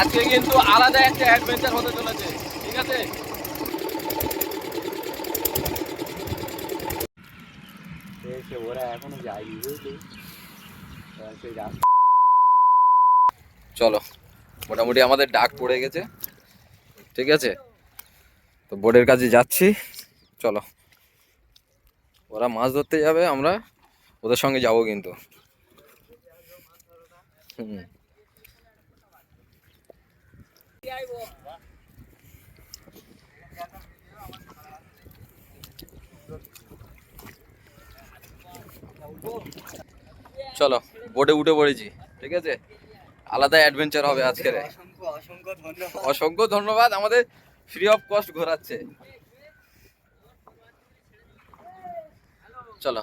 আজকে কিন্তু আলাদা একটা অ্যাডভেঞ্চার হতে চলেছে ঠিক আছে? ওরা এখনও যায়নি বুঝলি? চলো মোটামুটি আমাদের ডাক পড়ে গেছে ঠিক আছে? তো বোর্ডের কাছে যাচ্ছি চলো। ওরা মাছ ধরতে যাবে আমরা ওদের সঙ্গে যাব কিন্তু। হুম। চলো বোটে উঠে পড়েছি, ঠিক আছে? আলাদা অ্যাডভেঞ্চার হবে আজকের। অসংখ্য ধন্যবাদ, আমাদের ফ্রি অফ কস্ট ঘোরাচ্ছে। চলো।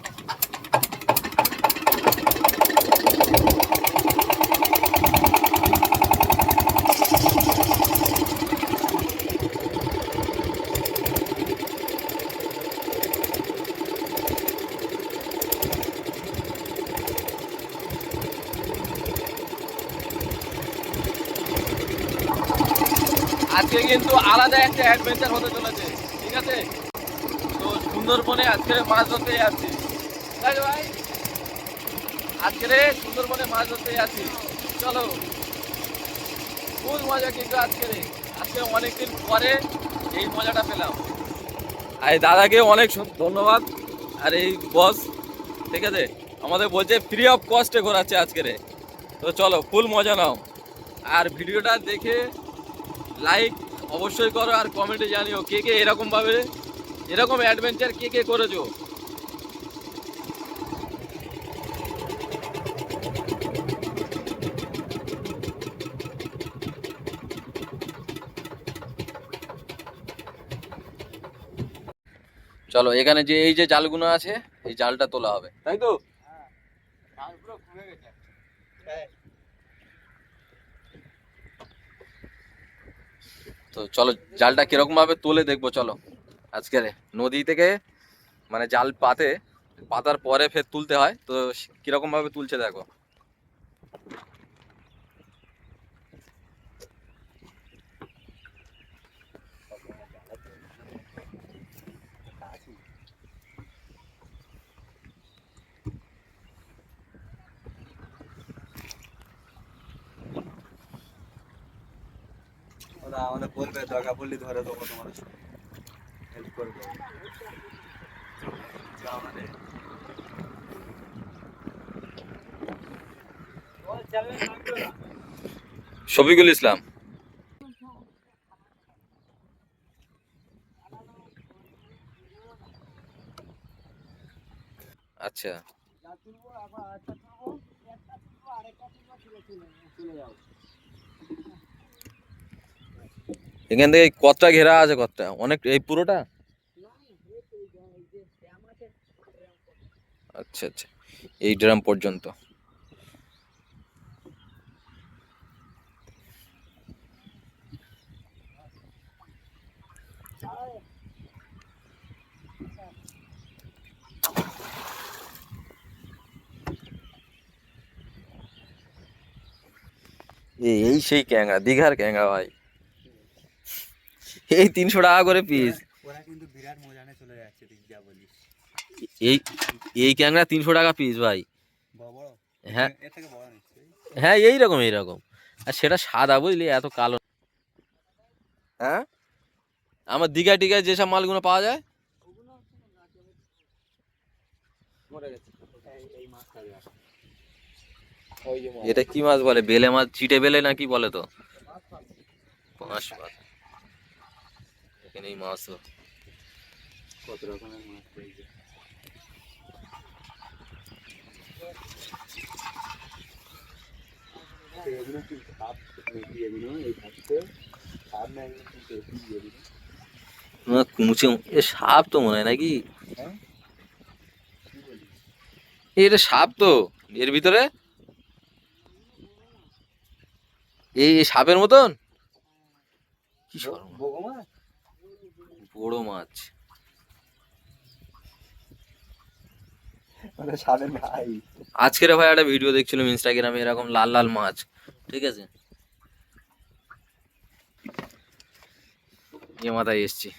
আজকে কিন্তু আলাদা একটা অ্যাডভেঞ্চার হতে চলেছে। ঠিক আছে? তো সুন্দরবনে আজকে মাছ ধরতে যাচ্ছি। ভাই আজকে সুন্দরবনে মাছ ধরতে যাচ্ছি। চলো। খুব মজা কিন্তু আজকে আজকে অনেকদিন পরে এই মজাটা পেলাম। আর দাদাকে অনেক ধন্যবাদ। আর এই বস ঠিক আছে? আমাদের বলছে ফ্রি অফ কস্টে ঘোরাচ্ছে আজকে তো চলো ফুল মজা নাও। আর ভিডিওটা দেখে লাইক অবশ্যই করো আর কমেন্টে জানিও কে কে এরকম ভাবে এরকম অ্যাডভেঞ্চার কে কে করেছ। চলো এখানে যে এই যে জালগুলো আছে এই জালটা তোলা হবে তাই তো? পুরো ঘুরে গেছে। তো চলো জালটা কীরকম ভাবে তোলে দেখব, চলো। আজকে নদী থেকে মানে জাল পাতে, পাতার পরে ফের তুলতে হয়, তো কীরকম ভাবে তুলছে দেখো। ওরা আমাদের বলবে দরকার পড়লে ধরে দেবো তোমার হেল্প করবে। যাও। শফিকুল ইসলাম। আচ্ছা। এখান থেকে কতটা ঘেরা আছে কতটা? অনেক এই পুরোটা? আচ্ছা আচ্ছা। এই ড্রাম পর্যন্ত। এই সেই ক্যাংড়া দীঘার ক্যাংড়া ভাই। এই তিনশো টাকা করে পিস ওরা কিন্তু বিরাট মজানে চলে যাচ্ছে তুই যা বলিস। এই এই ক্যাংড়া তিনশো টাকা পিস ভাই। হ্যাঁ। হ্যাঁ এইরকম এইরকম আর সেটা সাদা বুঝলি এত কালো। হ্যাঁ? আমার দীঘা টিঘায় যেসব মালগুলো পাওয়া যায়? এই মাছটা দেখ এটা কি মাছ বলে? বেলে মাছ চিটে বেলে না কি বলে তো? পাঁচ মাছ। এখানে এই মাছ। কত রকমের মাছ পেয়েছে এ সাপ তো মনে হয় নাকি এটা সাপ তো, এর ভিতরে এই সাপের মতন কি সর্বনাশ। বড় মাছ। আজকের ভাই একটা ভিডিও দেখছিলাম ইনস্টাগ্রামে এরকম লাল লাল মাছ ঠিক আছে? ইয়ে মাথায় এসছি।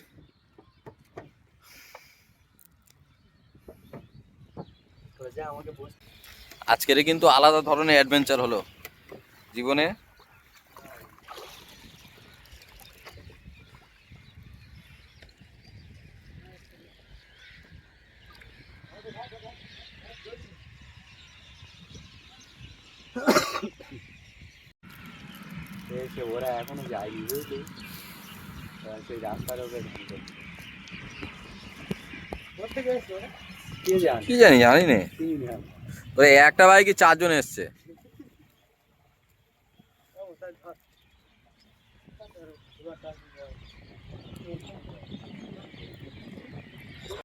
আজকের কিন্তু আলাদা ধরনের অ্যাডভেঞ্চার হলো। জীবনে সে ওরা এখনও যায়নি বুঝলি? সেই রাস্তার ওপরে কে জানে? কি জানি জানি না। একটা বাইকে চারজন এসছে?